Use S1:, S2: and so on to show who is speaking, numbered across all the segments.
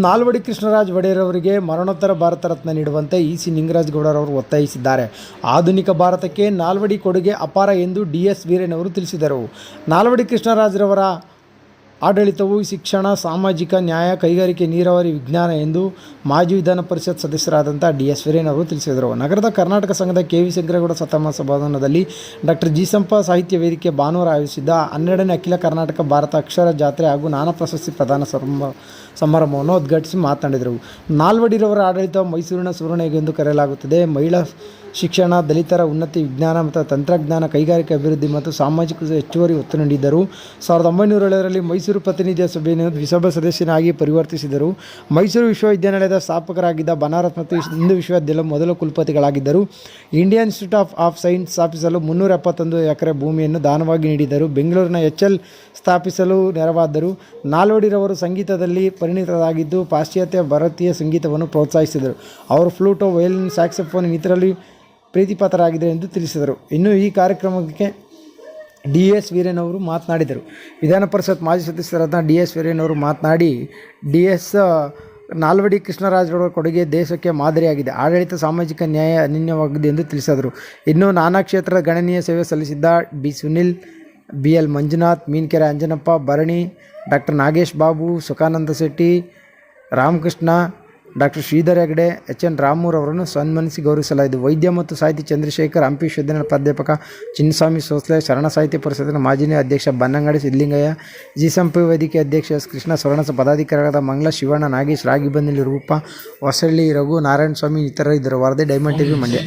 S1: ನಾಲ್ವಡಿ ಕೃಷ್ಣರಾಜ್ ಒಡೆಯರ್ ಅವರಿಗೆ ಮರಣೋತ್ತರ ಭಾರತ ರತ್ನ ನೀಡುವಂತೆ ಇ ಸಿ ನಿಂಗರಾಜ್ ಗೌಡರವರು ಒತ್ತಾಯಿಸಿದ್ದಾರೆ. ಆಧುನಿಕ ಭಾರತಕ್ಕೆ ನಾಲ್ವಡಿ ಕೊಡುಗೆ ಅಪಾರ ಎಂದು ಡಿ ಎಸ್ ವೀರೇನವರು ತಿಳಿಸಿದರು. ನಾಲ್ವಡಿ ಕೃಷ್ಣರಾಜ್ರವರ ಆಡಳಿತವು ಶಿಕ್ಷಣ, ಸಾಮಾಜಿಕ ನ್ಯಾಯ, ಕೈಗಾರಿಕೆ ನೀರಾವರಿ ವಿಜ್ಞಾನ ಎಂದು ಮಾಜಿ ವಿಧಾನ ಪರಿಷತ್ ಸದಸ್ಯರಾದಂಥ ಡಿ ಎಸ್ ವೀರೇನ್ ಅವರು ತಿಳಿಸಿದರು. ನಗರದ ಕರ್ನಾಟಕ ಸಂಘದ ಕೆ ವಿ ಶಂಕರಗೌಡ ಸತ್ತಮ್ಮ ಸಭಾಭವನದಲ್ಲಿ ಡಾಕ್ಟರ್ ಜಿಸಂಪ ಸಾಹಿತ್ಯ ವೇದಿಕೆ ಭಾನುವಾರ ಆಯೋಜಿಸಿದ್ದ ಹನ್ನೆರಡನೇ ಅಖಿಲ ಕರ್ನಾಟಕ ಭಾರತ ಅಕ್ಷರ ಜಾತ್ರೆ ಹಾಗೂ ನಾನಾ ಪ್ರಶಸ್ತಿ ಪ್ರದಾನ ಸಮಾರಂಭ ಸಮಾರಂಭವನ್ನು ಉದ್ಘಾಟಿಸಿ ಮಾತನಾಡಿದರು. ನಾಲ್ವಡಿರವರ ಆಡಳಿತ ಮೈಸೂರಿನ ಸುವರ್ಣಯುಗ ಎಂದು ಕರೆಯಲಾಗುತ್ತದೆ. ಮಹಿಳಾ ಶಿಕ್ಷಣ, ದಲಿತರ ಉನ್ನತಿ ವಿಜ್ಞಾನ ಮತ್ತು ತಂತ್ರಜ್ಞಾನ ಕೈಗಾರಿಕೆ ಅಭಿವೃದ್ಧಿ ಮತ್ತು ಸಾಮಾಜಿಕ ಹೆಚ್ಚುವರಿ ಒತ್ತು ನೀಡಿದ್ದರು ಸಾವಿರದ ಒಂಬೈನೂರ ಏಳರಲ್ಲಿ ಮೈಸೂರು ಪ್ರತಿನಿಧಿಯ ಸಭೆಯನ್ನು ದ್ವಿಸಭಾ ಸದಸ್ಯನಾಗಿ ಪರಿವರ್ತಿಸಿದರು. ಮೈಸೂರು ವಿಶ್ವವಿದ್ಯಾನಿಲಯದ ಸ್ಥಾಪಕರಾಗಿದ್ದ ಬನಾರಸ್ ಮತ್ತು ಹಿಂದೂ ವಿಶ್ವವಿದ್ಯಾಲಯ ಮೊದಲ ಕುಲಪತಿಗಳಾಗಿದ್ದರು. Indian institute of of science ಸ್ಥಾಪಿಸಲು ಮುನ್ನೂರ ಎಪ್ಪತ್ತೊಂದು ಎಕರೆ ಭೂಮಿಯನ್ನು ದಾನವಾಗಿ ನೀಡಿದರು. ಬೆಂಗಳೂರಿನ ಎಚ್ ಎಲ್ ಸ್ಥಾಪಿಸಲು ನೆರವಾದರು. ನಾಲ್ವಡಿರವರು ಸಂಗೀತದಲ್ಲಿ ಪರಿಣಿತರಾಗಿದ್ದು ಪಾಶ್ಚಾತ್ಯ ಭಾರತೀಯ ಸಂಗೀತವನ್ನು ಪ್ರೋತ್ಸಾಹಿಸಿದರು. ಅವರು ಫ್ಲೂಟೋ, ವಯಲಿನ್, ಸ್ಯಾಕ್ಸಫೋನ್ ಇನ್ನಿತರಲ್ಲಿ ಪ್ರೀತಿಪಾತ್ರರಾಗಿದ್ದರು ಎಂದು ತಿಳಿಸಿದರು. ಇನ್ನು ಈ ಕಾರ್ಯಕ್ರಮಕ್ಕೆ ಡಿ ಎಸ್ ವೀರೇನ್ ಅವರು ಮಾತನಾಡಿದರು. ವಿಧಾನ ಪರಿಷತ್ ಮಾಜಿ ಸದಸ್ಯರಾದ ಡಿ ಎಸ್ ವೀರೇನ್ ಅವರು ಮಾತನಾಡಿ ಡಿ ಎಸ್ ನಾಲ್ವಡಿ ಕೃಷ್ಣರಾಜರವರ ಕೊಡುಗೆ ದೇಶಕ್ಕೆ ಮಾದರಿಯಾಗಿದೆ. ಆಡಳಿತ ಸಾಮಾಜಿಕ ನ್ಯಾಯ ಅನನ್ಯವಾಗಿದೆ ಎಂದು ತಿಳಿಸಿದರು. ಇನ್ನು ನಾನಾ ಕ್ಷೇತ್ರದ ಗಣನೀಯ ಸೇವೆ ಸಲ್ಲಿಸಿದ್ದ B. Sunil B L Manjunath Meenkere Anjanappa, Bharani, doctor Nagesh Babu, Sukhananda Shetty, Ramakrishna doctor Sridhar Hegde H N ರಾಮೂರ್ ಅವರನ್ನು ಸನ್ಮಾನಿಸಿ ಗೌರವಿಸಲಾಯಿತು. ವೈದ್ಯ ಮತ್ತು ಸಾಹಿತಿ ಚಂದ್ರಶೇಖರ್, ಹಂಪಿ ವಿಶ್ವವಿದ್ಯಾಲಯ ಪ್ರಾಧ್ಯಾಪಕ ಚಿನ್ನಸ್ವಾಮಿ ಸೋಸ್ಲೆ, ಶರಣ ಸಾಹಿತ್ಯ ಪರಿಷತ್ತಿನ ಮಾಜಿ ಅಧ್ಯಕ್ಷ ಬನ್ನಂಗಡಿ ಸಿದ್ದಲಿಂಗಯ್ಯ ಜಿಸಂಪಿ ವೇದಿಕೆ ಅಧ್ಯಕ್ಷ ಎಸ್ ಕೃಷ್ಣ ಸ್ವರ್ಣ ಪದಾಧಿಕಾರಿಗಳಾದ ಮಂಗಳ ಶಿವಣ್ಣ, ನಾಗೇಶ್ ರಾಗಿಬಂದಿಲಿ ರೂಪ ಹೊಸಳ್ಳಿ, ರಘು ನಾರಾಯಣ ಸ್ವಾಮಿ ಇತರರು ಇದ್ದರು. ವರದಿ ಡೈಮಂಡ್ ಟಿವಿ ಮಂಡ್ಯ.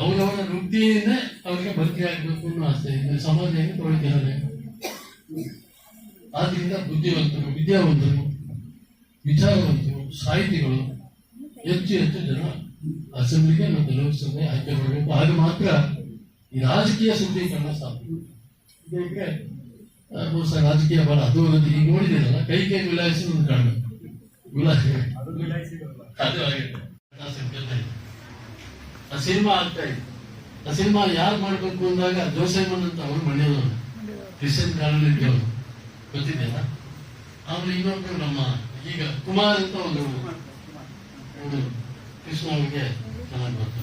S2: ಅವರವರ ವೃತ್ತಿಯಿಂದ ಅವರಿಗೆ ಭರ್ತಿ ಆಗಬೇಕು ಅನ್ನೋ ಆಸೆ ಇದೆ. ಸಮಾಜ ಏನು ತೊಳಿತಿದ್ದಾರೆ ಆದ್ರಿಂದ ಬುದ್ಧಿವಂತರು ವಿದ್ಯಾವಂತರು ವಿಚಾರವಂತರು ಸಾಹಿತಿಗಳು ಹೆಚ್ಚು ಹೆಚ್ಚು ಜನ ಅಸೆಂಬ್ಲಿಗೆ ಮತ್ತು ಲೋಕಸಭೆ ಆಯ್ಕೆ ಮಾಡಬೇಕು. ಆಗ ಮಾತ್ರ ಈ ರಾಜಕೀಯ ಶುದ್ಧೀಕರಣ ಸಾಧ್ಯ. ಬಹುಶಃ ರಾಜಕೀಯ ಬಲ ಅದು ಒಂದು ಈಗ ನೋಡಿದ್ದೀರಲ್ಲ ಕೈ ಕೈ ವಿಲಾಯಿಸಿ ಒಂದು ಕಾರಣ. ವಿಲಾಸ. ಆ ಸಿನಿಮಾ ಆಗ್ತಾ ಇದೆ. ಆ ಸಿನಿಮಾ ಯಾರು ಮಾಡಬೇಕು ಅಂದಾಗ ಜೋಸೆಮನ್ ಅಂತ ಅವ್ರು ಮಂಡ್ಯದವರು ಕ್ರಿಶ್ಚಿಯನ್ ಕಾಲೋನಿ ಅವರು ಗೊತ್ತಿದೆಯಲ್ಲ ಆಮೇಲೆ ಇನ್ನೊಬ್ರು ನಮ್ಮ ಈಗ ಕುಮಾರ್ ಅಂತ ಒಂದು ಕೃಷ್ಣ ಚೆನ್ನಾಗಿ ಗೊತ್ತು.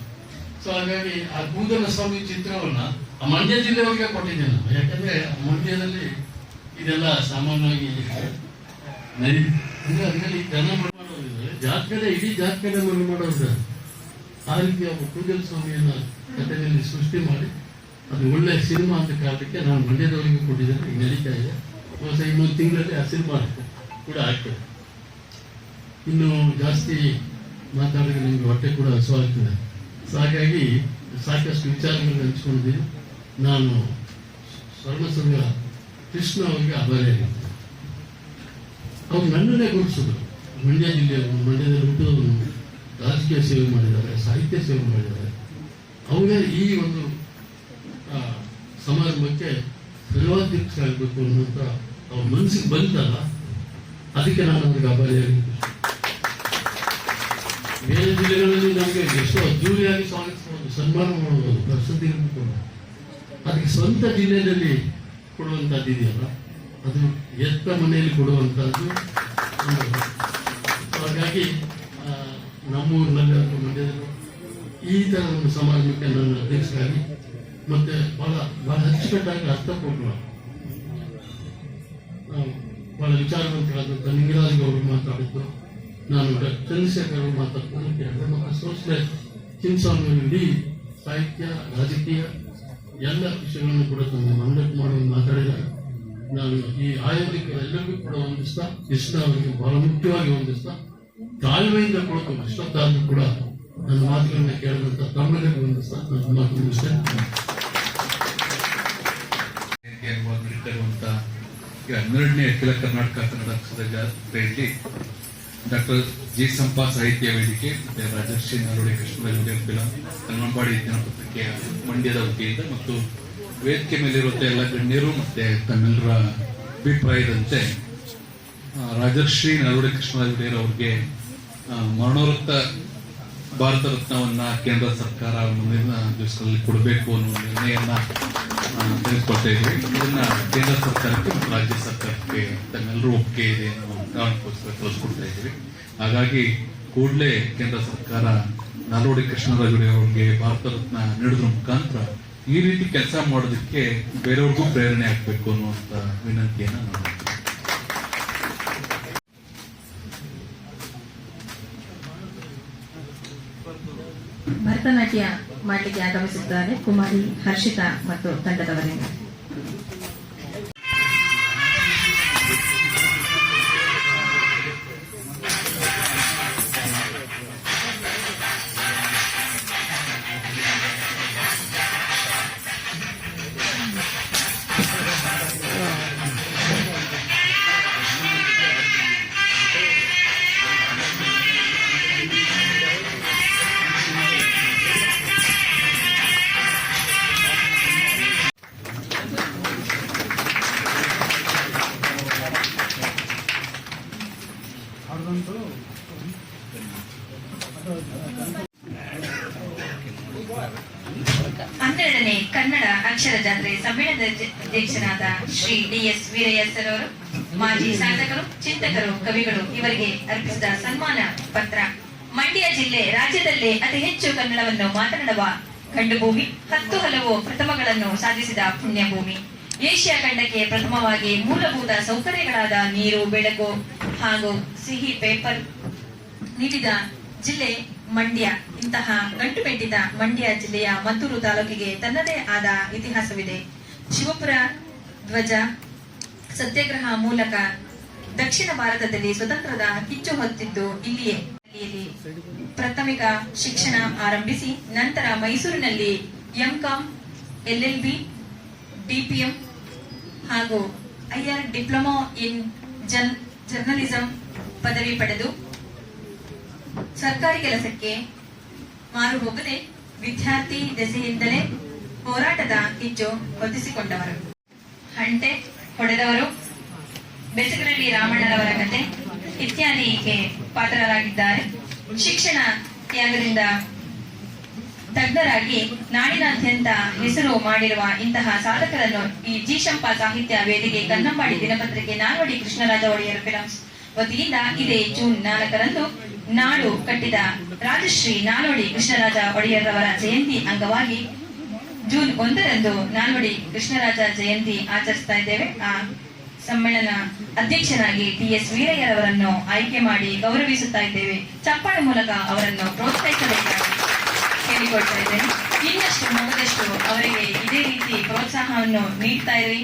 S2: ಸೊ ಹಾಗಾಗಿ ಆ ಕೂದಲ ಸ್ವಾಮಿ ಚಿತ್ರವನ್ನ ಆ ಮಂಡ್ಯ ಜಿಲ್ಲೆಯವ್ರಿಗೆ ಕೊಟ್ಟಿದ್ದೇನೆ ನಾನು. ಯಾಕಂದ್ರೆ ಮಂಡ್ಯದಲ್ಲಿ ಇದೆಲ್ಲ ಸಾಮಾನ್ಯವಾಗಿ ನಡಿ ಅಂದ್ರೆ ಅದರಲ್ಲಿ ಜನ ಮಾಡೋದಿದ್ರೆ ಜಾತ್ಕಡೆ ಇಡೀ ಜಾತ್ಕಡೆ ಮಾಡೋದು ಆ ರೀತಿ ಒಬ್ಬ ಕೂದಲ ಸ್ವಾಮಿಯನ್ನ ಕಥೆಯಲ್ಲಿ ಸೃಷ್ಟಿ ಮಾಡಿ ಅದು ಒಳ್ಳೆ ಸಿನಿಮಾ ಅಂತ ಕಾರಣಕ್ಕೆ ನಾನು ಮಂಡ್ಯದವರಿಗೆ ಕೊಟ್ಟಿದ್ದೇನೆ ಈಗ ನಡೀತಾ ಇದೆ. ಬಹುಶಃ ಇನ್ನೊಂದು ತಿಂಗಳಲ್ಲಿ ಆ ಸಿನಿಮಾ ಕೂಡ ಆಗ್ತದೆ. ಇನ್ನು ಜಾಸ್ತಿ ಮಾತಾಡಿದ್ರೆ ನಿಮ್ಗೆ ಹೊಟ್ಟೆ ಕೂಡ ಹಸುವಾಗ್ತದೆ ಸೊ ಹಾಗಾಗಿ ಸಾಕಷ್ಟು ವಿಚಾರಗಳನ್ನು ಹಂಚ್ಕೊಂಡಿದ್ದೀನಿ. ನಾನು ಸ್ವರ್ಣಸಂಘ ಕೃಷ್ಣ ಅವರಿಗೆ ಅಭಾರಿಯಾಗಿದ್ದೇನೆ ಅವ್ರು ನನ್ನನ್ನೇ ಗುರುತಿಸಿದ್ರು. ಮಂಡ್ಯ ಜಿಲ್ಲೆಯವರು ಮಂಡ್ಯದಲ್ಲಿ ಹುಟ್ಟಿದವರು ರಾಜಕೀಯ ಸೇವೆ ಮಾಡಿದ್ದಾರೆ, ಸಾಹಿತ್ಯ ಸೇವೆ ಮಾಡಿದ್ದಾರೆ. ಅವರೇ ಈ ಒಂದು ಸಮಾರಂಭಕ್ಕೆ ಸರ್ವಾಧ್ಯಕ್ಷರಾಗಬೇಕು ಅನ್ನುವಂತ ಅವ್ರ ಮನಸ್ಸಿಗೆ ಬಂತಲ್ಲ, ಅದಕ್ಕೆ ನಾನು ಅವ್ರಿಗೆ ಅಭಾರಿಯಾಗಿ ಬೇರೆ ಜಿಲ್ಲೆಗಳಲ್ಲಿ ನಮಗೆ ಎಷ್ಟೋ ಅದ್ದೂರಿಯಾಗಿ ಸ್ವಾಗತಿಸಬಹುದು ಸನ್ಮಾನ ಮಾಡಬಹುದು ಪ್ರಸಿದ್ಧಿ ಕೂಡ ಅದಕ್ಕೆ ಸ್ವಂತ ಜಿಲ್ಲೆಯಲ್ಲಿ ಕೊಡುವಂಥದ್ದು ಇದೆಯಲ್ಲ, ಅದು ಎತ್ತ ಮನೆಯಲ್ಲಿ ಕೊಡುವಂತದ್ದು ಒಂದು. ಹಾಗಾಗಿ ನಮ್ಮೂರಿನಲ್ಲಿ ಮಂಡ್ಯದಲ್ಲಿ ಈ ತರ ಒಂದು ಸಮಾರಂಭಕ್ಕೆ ನನ್ನ ಅಧ್ಯಕ್ಷರಾಗಿ ಮತ್ತೆ ಬಹಳ ಬಹಳ ಅಚ್ಚುಕಟ್ಟಾಗಿ ಅರ್ಥಪೂರ್ಣ ನಾವು ಬಹಳ ವಿಚಾರವಂತರಾದಂಥ ನಿಂಗರಾಜ್ ಅವರು ಮಾತಾಡಿದ್ದು ನಾನು ಚಂದ್ರಶೇಖರ್ ಅವರು ಮಾತಾಡ್ಕೊಂಡು ಕೇಳಿದೆ ಮತ್ತು ಸೋಸ್ಲೆ ಚಿನ್ಸ್ವಾಮಿ ಇಡೀ ಸಾಹಿತ್ಯ, ರಾಜಕೀಯ, ಎಲ್ಲ ವಿಷಯಗಳನ್ನು ಕೂಡ ತಮ್ಮ ಮಂಡಟ್ ಮಾಡಿ ಮಾತಾಡಿದ್ದಾರೆ. ನಾನು ಈ ಆಯೋಜಕರೆಲ್ಲರಿಗೂ ಕೂಡ ವಂದಿಸ್ತಾ ಇಷ್ಟ ಅವರಿಗೆ ಬಹಳ ಮುಖ್ಯವಾಗಿ ವಂದಿಸ್ತಾ ತಾಳ್ಮೆಯಿಂದ ಕೊಡ್ಬೇಕು ಇಷ್ಟೊತ್ತಾದ್ರೂ ಕೂಡ ನನ್ನ ಮಾತುಗಳನ್ನ ಕೇಳಿದಂಥ ತಮ್ಮೆಲ್ಲರಿಗೂ ಒಂದು ಸಹ ನನ್ನ ಮಾತು ಮುಗಿಸ್ತೇನೆ
S3: ನಡೀತಾ ಈ ಹನ್ನೆರಡನೇ ಅಖಿಲ ಕರ್ನಾಟಕ ಕನ್ನಡ ಸಭೆಯಲ್ಲಿ ಡಾಕ್ಟರ್ ಜಿ ಸಂಪಾ ಸಾಹಿತ್ಯ ವೇದಿಕೆ ಮತ್ತೆ ರಾಜರ್ಷಿ ನಾಲ್ವಡಿ ಕೃಷ್ಣರಾಜ ಫಿಲಂ ಕನ್ನಂಬಾಡಿ ಮಂಡ್ಯದ ವತಿಯಿಂದ ಮತ್ತು ವೇದಿಕೆ ಮೇಲಿರುವಂತಹ ಎಲ್ಲ ಗಣ್ಯರು ಮತ್ತೆ ತಮ್ಮೆಲ್ಲರ ಅಭಿಪ್ರಾಯದಂತೆ ರಾಜಶ್ರೀ ನಾಲ್ವಡಿ ಕೃಷ್ಣರಾಜ ಒಡೆಯರ್ ಅವರಿಗೆ ಆ, ಭಾರತ ರತ್ನವನ್ನ ಕೇಂದ್ರ ಸರ್ಕಾರ ಮುಂದಿನ ದಿವಸಗಳಲ್ಲಿ ಕೊಡಬೇಕು ಅನ್ನೋ ನಿರ್ಣಯವನ್ನ ಆ, ತೆಗೆದುಕೊಳ್ತಾ ಇದ್ವಿ ಇದನ್ನ ಕೇಂದ್ರ ಸರ್ಕಾರಕ್ಕೆ ಮತ್ತು ರಾಜ್ಯ ಸರ್ಕಾರಕ್ಕೆ ತಮ್ಮೆಲ್ಲರೂ ಒಪ್ಪಿಗೆ ಇದೆ ಅನ್ನೋ ಕಳಿಸ್ಕೊಡ್ತಾ ಇದ್ದೀವಿ ಹಾಗಾಗಿ ಕೂಡಲೇ ಕೇಂದ್ರ ಸರ್ಕಾರ ನಾಲ್ವಡಿ ಕೃಷ್ಣರಾಜುಡಿ ಅವರಿಗೆ ಭಾರತ ರತ್ನ ನೀಡಿದ್ರ ಮುಖಾಂತರ ಈ ರೀತಿ ಕೆಲಸ ಮಾಡೋದಕ್ಕೆ ಬೇರೆಯವ್ರಿಗೂ ಪ್ರೇರಣೆ ಆಗ್ಬೇಕು ಅನ್ನುವಂತ ವಿನಂತಿಯನ್ನು ನಾನು
S4: ಭರತನಾಟ್ಯ ಮಾಡಲಿಕ್ಕೆ ಆಗಮಿಸುತ್ತಾರೆ ಕುಮಾರಿ ಹರ್ಷಿತಾ ಮತ್ತು ತಂಡದವರಿಂದ ಕನ್ನಡ ಅಕ್ಷರ ಜಾತ್ರೆ ಸಮ್ಮೇಳನದ ಅಧ್ಯಕ್ಷರಾದ Shri D S Veeraiah sir ಅವರು ಮಾಜಿ ಸಾಧಕರು ಚಿಂತಕರು, ಕವಿಗಳು ಇವರಿಗೆ ಅರ್ಪಿಸಿದ ಸನ್ಮಾನ ಪತ್ರ. ಮಂಡ್ಯ ಜಿಲ್ಲೆ ರಾಜ್ಯದಲ್ಲೇ ಅತಿ ಹೆಚ್ಚು ಕನ್ನಡವನ್ನು ಮಾತನಾಡುವ ಕಂಡುಭೂಮಿ ಹತ್ತು ಹಲವು ಪ್ರಥಮಗಳನ್ನು ಸಾಧಿಸಿದ ಪುಣ್ಯಭೂಮಿ. ಏಷ್ಯಾ ಖಂಡಕ್ಕೆ ಪ್ರಥಮವಾಗಿ ಮೂಲಭೂತ ಸೌಕರ್ಯಗಳಾದ ನೀರು, ಬೆಳಕು ಹಾಗೂ ಸಿಹಿ ಪೇಪರ್ ನೀಡಿದ ಜಿಲ್ಲೆ ಮಂಡ್ಯ, ಇಂತಹ ಗಂಟು ಮೆಟ್ಟಿದ ಮಂಡ್ಯ ಜಿಲ್ಲೆಯ ಮದ್ದೂರು ತಾಲೂಕಿಗೆ ತನ್ನದೇ ಆದ ಇತಿಹಾಸವಿದೆ. ಶಿವಪುರ ಧ್ವಜ, ಸತ್ಯಾಗ್ರಹ ಮೂಲಕ ದಕ್ಷಿಣ ಭಾರತದಲ್ಲಿ ಸ್ವತಂತ್ರದ ಕಿಚ್ಚು ಹೊತ್ತಿದ್ದು ಇಲ್ಲಿಯೇ. ಪ್ರಾಥಮಿಕ ಶಿಕ್ಷಣ ಆರಂಭಿಸಿ ನಂತರ ಮೈಸೂರಿನಲ್ಲಿ ಎಂಕಾಂ ಎಲ್ಎಲ್ಬಿ ಡಿಪಿಎಂ ಹಾಗೂ ಐಆರ್ ಡಿಪ್ಲೊಮಾ ಇನ್ ಜರ್ನಲಿಸಂ ಪದವಿ ಪಡೆದು ಸರ್ಕಾರಿ ಕೆಲಸಕ್ಕೆ ಮಾರು ಹೋಗದೆ ವಿದ್ಯಾರ್ಥಿ ದೆಸೆಯಿಂದಲೇ ಹೋರಾಟದ ಕಿಚ್ಚು ಹೊತ್ತಿಸಿಕೊಂಡವರು. ಹಂಟೆ ಹೊಡೆದವರು ಬೆಸಗರಳ್ಳಿ ರಾಮಣ್ಣರವರ ಕತೆ ಇತ್ಯಾದಿಗೆ ಪಾತ್ರರಾಗಿದ್ದಾರೆ. ಶಿಕ್ಷಣ ತ್ಯಾಗದಿಂದ ತಜ್ಞರಾಗಿ ನಾಡಿನಾದ್ಯಂತ ಹೆಸರು ಮಾಡಿರುವ ಇಂತಹ ಸಾಧಕರನ್ನು ಈ ಜಿ ಶಂಪ ಸಾಹಿತ್ಯ ವೇದಿಕೆ ಕನ್ನಂಬಾಡಿ ದಿನಪತ್ರಿಕೆ ನಾಲ್ವಡಿ ಕೃಷ್ಣರಾಜ ಒಡೆಯರ ಫಿಲಂಸ್ ವತಿಯಿಂದ ಇದೇ ಜೂನ್ ನಾಲ್ಕರಂದು ನಾಡು ಕಟ್ಟಿದ ರಾಜಶ್ರೀ ನಾಲ್ವಡಿ ಕೃಷ್ಣರಾಜ ಒಡೆಯರ್ರವರ ಜಯಂತಿ ಅಂಗವಾಗಿ ಜೂನ್ ಒಂದರಂದು ನಾಲ್ವಡಿ ಕೃಷ್ಣರಾಜ ಜಯಂತಿ ಆಚರಿಸ್ತಾ ಇದ್ದೇವೆ. ಆ ಸಮ್ಮೇಳನ ಅಧ್ಯಕ್ಷರಾಗಿ ಟಿ ಎಸ್ ವೀರಯ್ಯರವರನ್ನು ಆಯ್ಕೆ ಮಾಡಿ ಗೌರವಿಸುತ್ತಾ ಇದ್ದೇವೆ. ಚಪ್ಪಾಳೆ ಮೂಲಕ ಅವರನ್ನು ಪ್ರೋತ್ಸಾಹಿಸಬೇಕಾಗಿ ಕೇಳಿಕೊಳ್ತಾ ಇದ್ದೇನೆ. ಇನ್ನಷ್ಟು ಮುಗಿದಷ್ಟು ಅವರಿಗೆ ಇದೇ ರೀತಿ ಪ್ರೋತ್ಸಾಹವನ್ನು ನೀಡ್ತಾ ಇರಿ.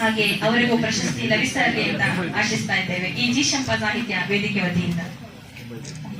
S4: ಹಾಗೆ ಅವರಿಗೂ ಪ್ರಶಸ್ತಿ ಲಭಿಸಲಿ ಅಂತ ಆಶಿಸ್ತಾ ಇದ್ದೇವೆ. ಈ ಜಿ ಶಂಪ ಸಾಹಿತ್ಯ ವೇದಿಕೆ ವತಿಯಿಂದ. Thank you.